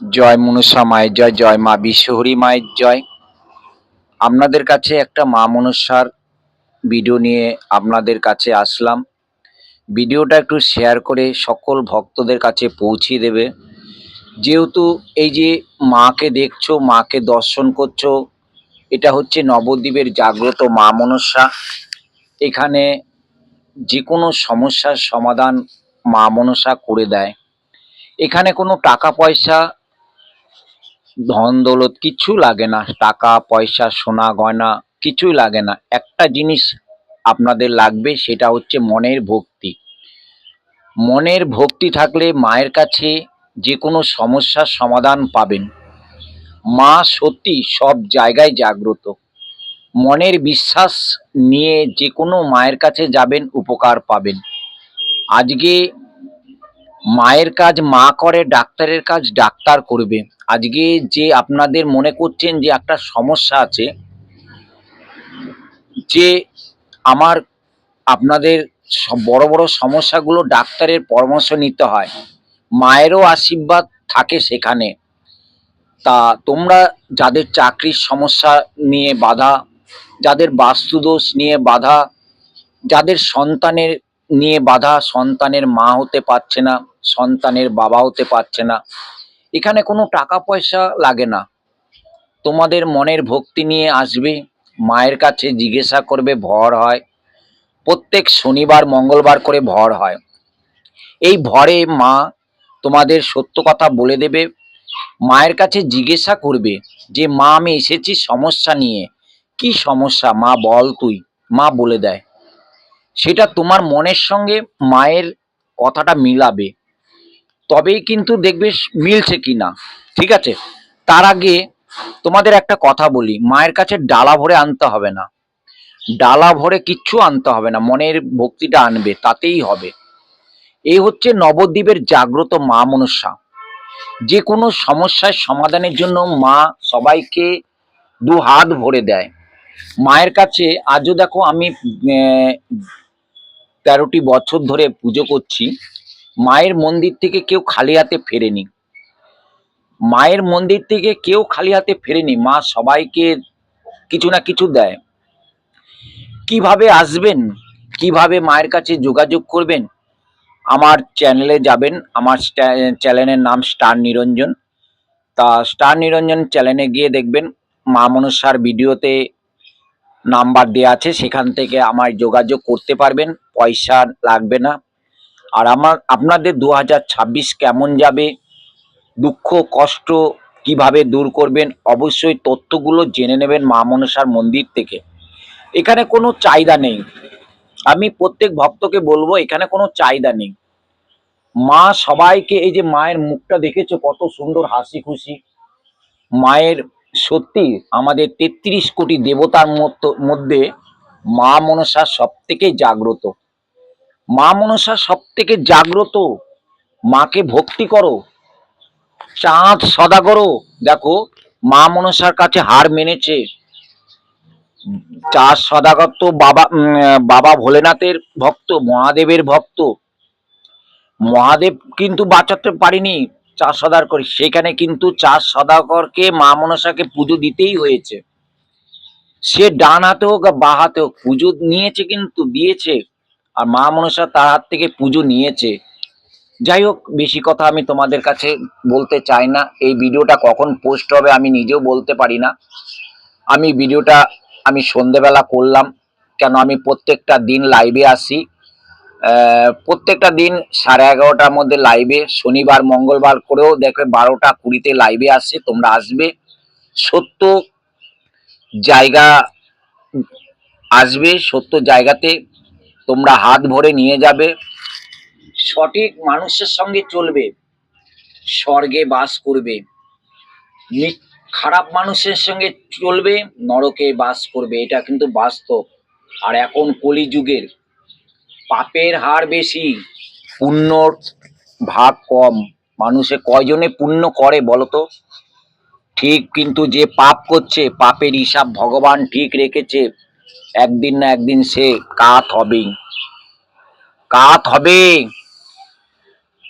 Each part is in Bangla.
জয় মনসা মায়ের জয় জয় মা বিশ্বহরি মায়ের জয়। আপনাদের কাছে একটা মা মনসার ভিডিও নিয়ে আপনাদের কাছে আসলাম। ভিডিওটা একটু শেয়ার করে সকল ভক্তদের কাছে পৌঁছিয়ে দেবে। যেহেতু এই যে মাকে দেখছ, মাকে দর্শন করছ, এটা হচ্ছে নবদ্বীপের জাগ্রত মা মনসা। এখানে যে কোনো সমস্যার সমাধান মা মনসা করে দেয়। এখানে কোনো টাকা পয়সা ধন দৌলত কিচ্ছু লাগে না, টাকা, পয়সা, সোনা, গয়না কিছুই লাগে না। একটা জিনিস আপনাদের লাগবে, সেটা হচ্ছে মনের ভক্তি। মনের ভক্তি থাকলে মায়ের কাছে যে কোনো সমস্যার সমাধান পাবেন। মা সত্যি সব জায়গায় জাগ্রত। মনের বিশ্বাস নিয়ে যে কোনো মায়ের কাছে যাবেন, উপকার পাবেন। আজকে মায়ের কাজ মা করে, ডাক্তারের কাজ ডাক্তার করবে। আজকে যে আপনাদের মনে করছেন যে একটা সমস্যা আছে, যে আমার আপনাদের বড় বড় সমস্যাগুলো ডাক্তারের পরামর্শ নিতে হয়, মায়েরও আশীর্বাদ থাকে সেখানে। তা তোমরা যাদের চাকরির সমস্যা নিয়ে বাধা, যাদের বাস্তুদোষ নিয়ে বাধা, যাদের সন্তানের নিয়ে বাধা সন্তানের মা হতে পারছে না, সন্তানের বাবা হতে পারছে না। এখানে কোনো টাকা পয়সা লাগে না। তোমাদের মনের ভক্তি নিয়ে আসবে, মায়ের কাছে জিজ্ঞাসা করবে, ভর হয়। প্রত্যেক শনিবার, মঙ্গলবার করে ভর হয়। এই ভরে মা তোমাদের সত্য কথা বলে দেবে, মায়ের কাছে জিজ্ঞাসা করবে যে, মা, আমি এসেছি সমস্যা নিয়ে। কি সমস্যা? মা, বল তুই। মা বলে দেয়। সেটা তোমার মনের সঙ্গে মায়ের কথাটা মিলাবে। তবেই কিন্তু দেখবে মিলছে কি না ঠিক আছে? তার আগে তোমাদের একটা কথা বলি। মায়ের কাছে ডালা ভরে আনতে হবে না। ডালা ভরে কিচ্ছু আনতে হবে না। মনের ভক্তিটা আনবে, তাতেই হবে। এই হচ্ছে নবদ্বীপের জাগ্রত মা মনসা। যে কোনো সমস্যার সমাধানের জন্য মা সবাইকে দু হাত ভরে দেয়। মায়ের কাছে আজও দেখো আমি তেরোটি বছর ধরে পুজো করছি। মায়ের মন্দির থেকে কেউ খালি হাতে ফেরেনি। মায়ের মন্দির থেকে কেউ খালি হাতে ফেরেনি। মা সবাইকে কিছু না কিছু দেয়। কীভাবে আসবেন? কীভাবে মায়ের কাছে যোগাযোগ করবেন? আমার চ্যানেলে যাবেন। আমার চ্যানেলের নাম স্টার নিরঞ্জন। তা স্টার নিরঞ্জন চ্যানেলে গিয়ে দেখবেন। মা মনসার ভিডিওতে নাম্বার দেওয়া আছে, সেখান থেকে আমার যোগাযোগ করতে পারবেন, পয়সা লাগবে না। আর আমার, আপনাদের দু হাজার ছাব্বিশ কেমন যাবে, দুঃখ, কষ্ট কীভাবে দূর করবেন, অবশ্যই তথ্যগুলো জেনে নেবেন মা মনসার মন্দির থেকে। এখানে কোনো চাহিদা নেই। আমি প্রত্যেক ভক্তকে বলব, এখানে কোনো চাহিদা নেই। মা সবাইকে, এই যে মায়ের মুখটা দেখেছ, কত সুন্দর হাসি খুশি মায়ের সত্যি আমাদের তেত্রিশ কোটি দেবতার মধ্যে মা মনসা সব থেকে জাগ্রত। মা মনসা সব থেকে জাগ্রত, মাকে ভক্তি করো, চাঁদ সদা করো। দেখো, মা মনসার কাছে হার মেনেছে। চাঁদ সদাগর তো বাবা বাবা ভোলেনাথের ভক্ত, মহাদেবের ভক্ত। মহাদেব কিন্তু বাঁচাতে পারেনি। চার সদার করি। সেখানে কিন্তু চার সদাগরকে মা মনসাকে পুজো দিতেই হয়েছে। সে ডান হাতে হোক বা হাতে হোক, পুজো নিয়েছে কিন্তু, দিয়েছে। আর মা মনসা তার হাত থেকে পুজো নিয়েছে। যাই হোক, বেশি কথা আমি তোমাদের কাছে বলতে চাই না। এই ভিডিওটা কখন পোস্ট হবে আমি নিজেও বলতে পারি না। আমি ভিডিওটা আমি সন্ধেবেলা করলাম। কেন আমি প্রত্যেকটা দিন লাইভে আসি। প্রত্যেকটা দিন সাড়ে এগারোটার মধ্যে লাইভে শনিবার, মঙ্গলবার করেও দেখবে বারোটা কুড়িতে লাইভে আসছে তোমরা আসবে। সত্য জায়গা আসবে, সত্য জায়গাতে তোমরা হাত ভরে নিয়ে যাবে। সঠিক মানুষের সঙ্গে চলবে, স্বর্গে বাস করবে। খারাপ মানুষের সঙ্গে চলবে, নরকে বাস করবে, এটা কিন্তু বাস্তব। আর এখন কলিযুগের পাপের হার বেশি, পুণ্যর ভাগ কম। মানুষে কয়জনে পুণ্য করে বলতো? ঠিক কিন্তু যে পাপ করছে, পাপের হিসাব ভগবান ঠিক রেখেছে, একদিন না একদিন সে কাত হবেই। কাত হবে।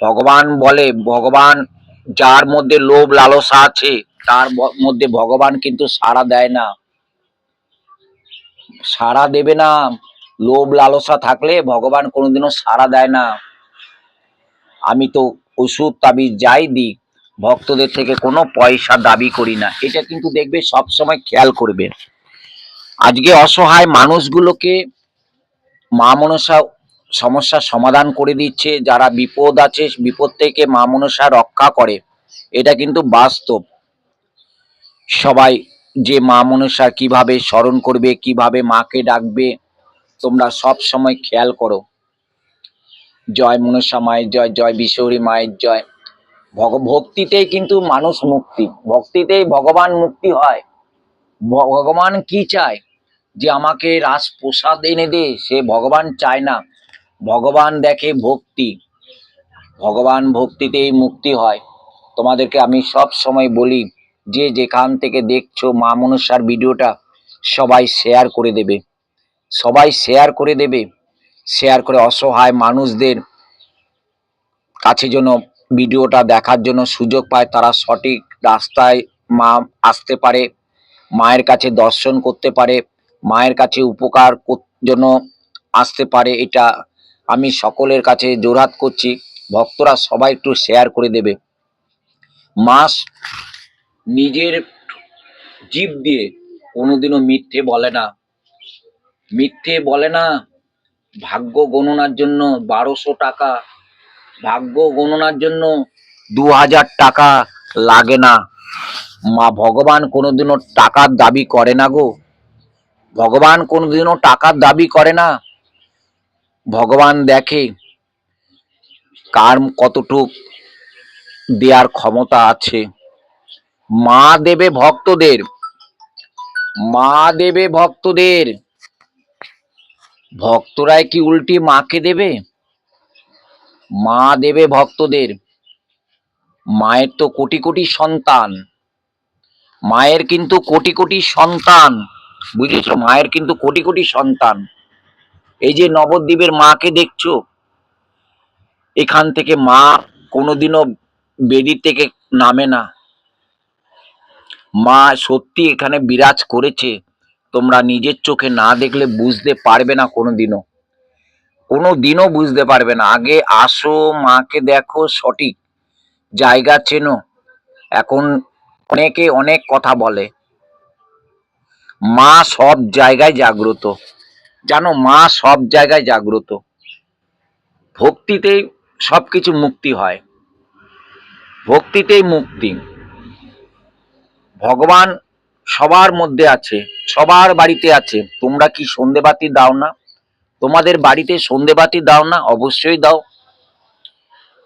ভগবান বলে, ভগবান যার মধ্যে লোভ লালসা আছে, তার মধ্যে ভগবান কিন্তু সাড়া দেয় না। সাড়া দেবে না। লোভ লালসা থাকলে ভগবান কোনোদিনও সাড়া দেয় না। আমি তো ওষুধ তাবিজ যাই দিই ভক্তদের থেকে কোনো পয়সা দাবি করি না। এটা কিন্তু দেখবে সব সময় খেয়াল করবে। আজকে অসহায় মানুষগুলোকে মা মনসা সমস্যার সমাধান করে দিচ্ছে, যারা বিপদ আছে বিপদ থেকে মা মনসা রক্ষা করে। এটা কিন্তু বাস্তব। সবাই যে মা মনসা কীভাবে স্মরণ করবে, কীভাবে মাকে ডাকবে তোমরা সব সময় খেয়াল করো। জয় মনসা মায়ের জয় জয় বিশ্বরী মায়ের জয়। ভগ, ভক্তিতেই কিন্তু মানুষ মুক্তি। ভক্তিতেই ভগবান মুক্তি হয়। ভগবান কি চায়? যে আমাকে রাস প্রসাদ এনে দে, সে ভগবান চায় না। ভগবান দেখে ভক্তি। ভগবান ভক্তিতেই মুক্তি হয়। তোমাদেরকে আমি সব সময় বলি, যে যেখান থেকে দেখছ মা মনসার ভিডিওটা, সবাই শেয়ার করে দেবে। সবাই শেয়ার করে দেবে শেয়ার করে অসহায় মানুষদের কাছে যেন ভিডিওটা দেখার জন্য সুযোগ পায়, তারা সঠিক রাস্তায় মা আসতে পারে, মায়ের কাছে দর্শন করতে পারে, মায়ের কাছে উপকার জন্য আসতে পারে, এটা আমি সকলের কাছে জোরহাত করছি, ভক্তরা সবাই একটু শেয়ার করে দেবে। মাস নিজের জীব দিয়ে কোনোদিনও মিথ্যে বলে না। মিথ্যে বলে না। ভাগ্য গণনার জন্য বারোশো টাকা। ভাগ্য গণনার জন্য দু হাজার টাকা লাগে না। মা ভগবান কোনোদিনও টাকার দাবি করে না গো। ভগবান কোনোদিনও টাকার দাবি করে না। ভগবান দেখে কার কতটুক দেওয়ার ক্ষমতা আছে। মা দেবে ভক্তদের। মা দেবে ভক্তদের। ভক্তরাই কি উল্টি মাকে দেবে? মা দেবে ভক্তদের। মায়ের তো কোটি কোটি সন্তান। মায়ের কিন্তু কোটি কোটি সন্তান। বুঝেছ? মায়ের কিন্তু কোটি কোটি সন্তান। এই যে নবদ্বীপের মাকে দেখছ? এখান থেকে মা কোনোদিনও বেদি থেকে নামে না। মা সত্যি এখানে বিরাজ করেছে। তোমরা নিজের চোখে না দেখলে বুঝতে পারবে না কোনোদিনও। কোনো দিনও বুঝতে পারবে না। আগে আসো, মাকে দেখো, সঠিক জায়গা চেনো। এখন অনেকে অনেক কথা বলে। মা সব জায়গায় জাগ্রত। জানো, মা সব জায়গায় জাগ্রত। ভক্তিতেই সবকিছু মুক্তি হয়। ভক্তিতেই মুক্তি। ভগবান সবার মধ্যে আছে, সবার বাড়িতে আছে। তোমরা কি সন্ধেবাতি দাও না? তোমাদের বাড়িতে সন্ধেবাতি দাও না? অবশ্যই দাও।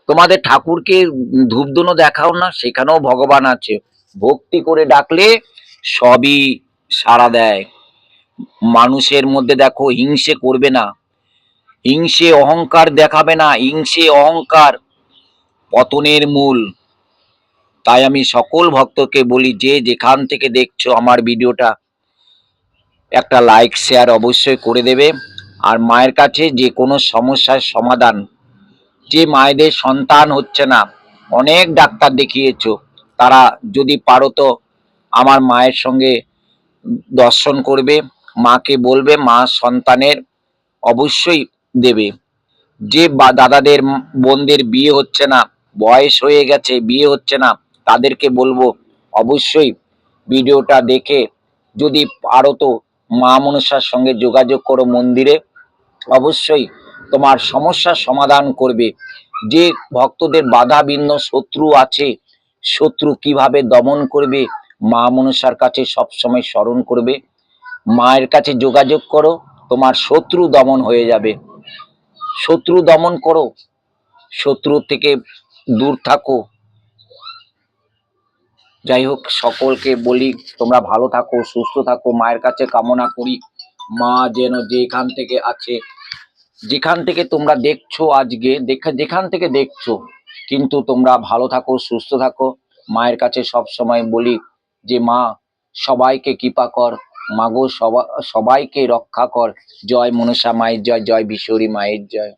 তোমাদের ঠাকুরকে ধূপধুনো দেখাও না, সেখানেও ভগবান আছে। ভক্তি করে ডাকলে সবই সাড়া দেয়। মানুষের মধ্যে দেখো, হিংসে করবে না। হিংসে অহংকার দেখাবে না। হিংসে অহংকার পতনের মূল। তাই আমি সকল ভক্তকে বলি, যে যেখান থেকে দেখছ আমার ভিডিওটা, একটা লাইক শেয়ার অবশ্যই করে দেবে। আর মায়ের কাছে যে কোনো সমস্যার সমাধান, যে মায়েদের সন্তান হচ্ছে না, অনেক ডাক্তার দেখিয়েছো, তারা যদি পারো তো আমার মায়ের সঙ্গে দর্শন করবে, মাকে বলবে, মা সন্তানের অবশ্যই দেবে। যে দাদাদের বোনদের বিয়ে হচ্ছে না, বয়স হয়ে গেছে, বিয়ে হচ্ছে না তাদেরকে বলব, অবশ্যই ভিডিওটা দেখে যদি পারো তো মা মনসার সঙ্গে যোগাযোগ করো মন্দিরে, অবশ্যই তোমার সমস্যার সমাধান করবে। যে ভক্তদের বাধা বিঘ্ন শত্রু আছে, শত্রু কীভাবে দমন করবে, মা মনসার কাছে সবসময় স্মরণ করবে। মায়ের কাছে যোগাযোগ করো, তোমার শত্রু দমন হয়ে যাবে। শত্রু দমন করো, শত্রু থেকে দূর থাকো। যাই হোক, সকলকে বলি, তোমরা ভালো থাকো, সুস্থ থাকো, মায়ের কাছে কামনা করি। মা যেন যেখান থেকে আছে, যেখান থেকে তোমরা দেখছ আজকে, দেখা, যেখান থেকে দেখছ, কিন্তু তোমরা ভালো থাকো, সুস্থ থাকো। মায়ের কাছে সব সময় বলি যে, মা, সবাইকে কৃপা কর। মাগো সবা, সবাইকে রক্ষা কর। জয় মনসা মায়ের জয় জয় বিশ্বরী মায়ের জয়।